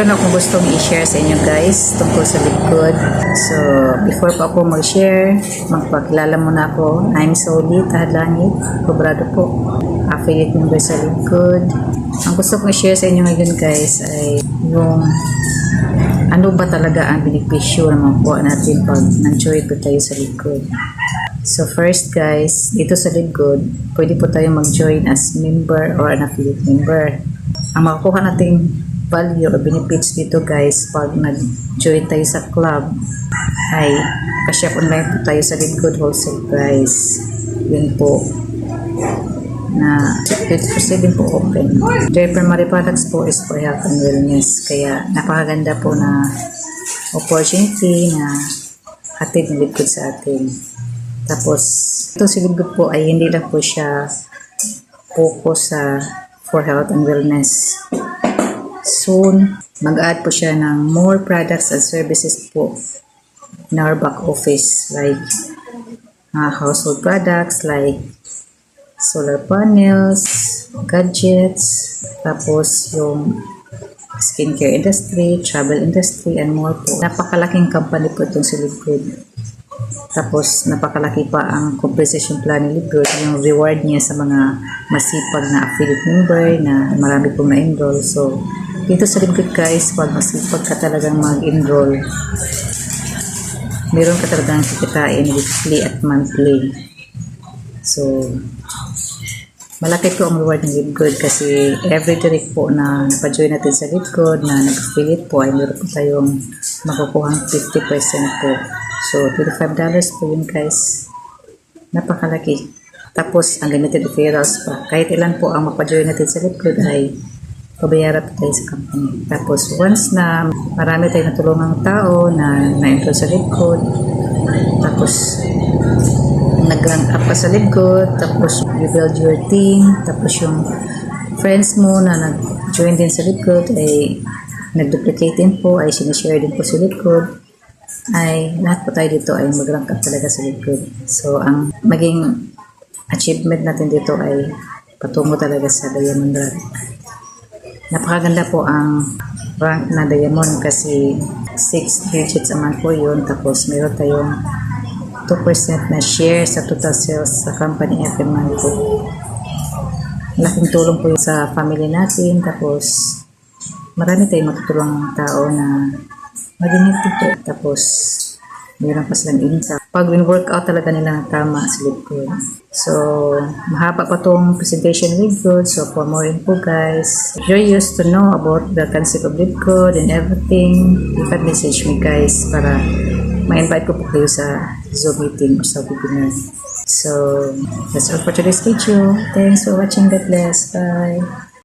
Meron akong gustong i-share sa inyo guys tungkol sa Likod. So, before pa ako mag-share, magpakilala muna ako. I'm Soli Tahadlangit, Cobrado po. Affiliate member sa Likod. Ang gusto kong i-share sa inyo ngayon guys ay yung ano ba talaga ang benepisyo na makuha natin pag nag-join po tayo sa Likod. So first guys, dito sa Ligod, pwede po tayo mag-join as member or an affiliate member. Ang makukuha nating value or benefits dito guys, pag nag-join tayo sa club, ay kasyap online po tayo sa Ligod wholesale price. Yun po na 50% po open. Their primary products po is for health and wellness. Kaya napakaganda po na opportunity na hatid ng Ligod sa atin. Tapos, ito siguro po ay hindi lang po siya focus sa for health and wellness. Soon, mag-add po siya ng more products and services po in our back office like uh, household products like solar panels, gadgets, tapos yung skincare industry, travel industry, and more po. Napakalaking company po itong si Liquid. Tapos, napakalaki pa ang compensation plan ni Liquid, yung reward niya sa mga masipag na affiliate member na marami pong na-enroll. So, dito sa Liquid guys, pag masipag ka talagang mag-enroll, meron ka talagang kikitain weekly at monthly. So, malaki po ang reward ng Lidgood kasi every direct po na napajoin natin sa Lidgood na nag-affiliate po ay meron po tayong makukuhang 50% po. So, $25 po yun guys. Napakalaki. Tapos, ang limited referrals pa. Kahit ilan po ang mapajoin natin sa Lidgood ay pabayaran po tayo sa company. Tapos, once na marami tayong natulungang tao na na-enroll sa Lidgood, tapos nag-rank up ka sa Lidgood, tapos you build your team, tapos yung friends mo na nag-join din sa Lidgood ay nag-duplicate din po, ay sinishare din po sa Lidgood, ay lahat po tayo dito ay mag-rank up talaga sa Lidgood. So, ang maging achievement natin dito ay patungo talaga sa Diamond Rank. Napakaganda po ang rank na Diamond kasi 6 digits month po yun, tapos meron tayong 2% na share sa total sales sa company every month po. Malaking tulong po yun sa family natin. Tapos, marami tayong matutulong ng tao na maging po. Tapos, meron pa silang insa. Pag win-workout talaga nila ng tama sa Lidgood. So, mahaba pa tong presentation Lidgood. So, for more info guys, if you're used to know about the concept of Lidgood and everything, you can message me guys para ma-invite ko po kayo sa Zoom meeting or sa webinar. So, that's all for today's video. Thanks for watching. God bless. Bye.